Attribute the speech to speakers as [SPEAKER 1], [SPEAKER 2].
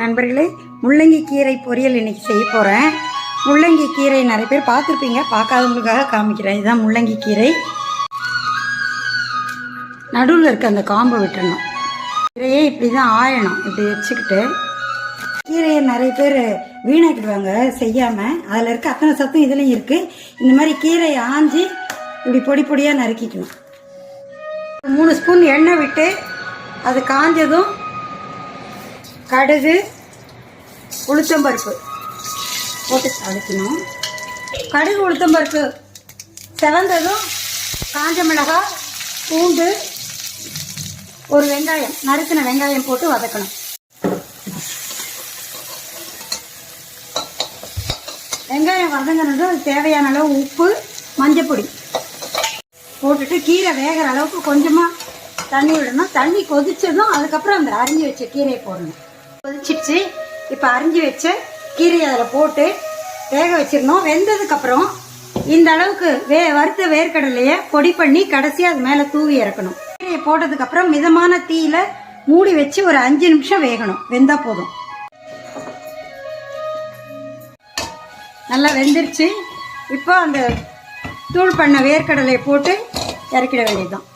[SPEAKER 1] நண்பர்களே முள்ளங்கி கீரை பொரியல் இன்னைக்கு செய்ய போகிறேன் முள்ளங்கி கீரை நிறைய பேர் பார்த்துருப்பீங்க பார்க்காதவங்களுக்காக காமிக்கிறேன். இதுதான் முள்ளங்கி கீரை. நடுவில் இருக்க அந்த காம்பை விட்டுறணும். கீரையே இப்படி தான் ஆயணும் இப்படி வச்சுக்கிட்டு. கீரையை நிறைய பேர் வீணாக்கிடுவாங்க செய்யாமல் அதில் இருக்க அத்தனை சத்தும் இதுலேயும் இருக்குது இந்த மாதிரி கீரையை ஆஞ்சி இப்படி பொடி பொடியாக நறுக்கிக்கணும். மூணு ஸ்பூன் எண்ணெய் விட்டு அது காஞ்சதும் கடுகு உளுத்தம்பருப்பு. போட்டு தாளிக்கணும் கடுகு உளுத்தம்பருப்பு செவந்ததும் காஞ்ச மிளகாய் பூண்டு ஒரு வெங்காயம் நறுக்கின வெங்காயம் போட்டு வதக்கணும். வெங்காயம் வதங்கினதும் தேவையான அளவு உப்பு மஞ்சப்பொடி. போட்டுட்டு கீரை வேகிற அளவுக்கு கொஞ்சமாக தண்ணி விடணும். தண்ணி கொதிச்சதும் அதுக்கப்புறம் அந்த அரிஞ்சு வச்ச கீரையை போடணும். கொதிச்சிடுச்சு இப்போ அரிஞ்சு வச்ச கீரையை அதில் போட்டு வேக வச்சிடணும். வெந்ததுக்கப்புறம் இந்த அளவுக்கு வே வறுத்த வேர்க்கடலையை பொடி பண்ணி கடைசியாக அது மேலே தூவி இறக்கணும். கீரையை போட்டதுக்கப்புறம் மிதமான தீயில மூடி வச்சு ஒரு அஞ்சு நிமிஷம் வேகணும். வெந்தால் போதும். நல்லா வெந்துருச்சு. இப்போ அந்த தூள் பண்ண வேர்க்கடலையை போட்டு இறக்கிட வேண்டியதுதான்.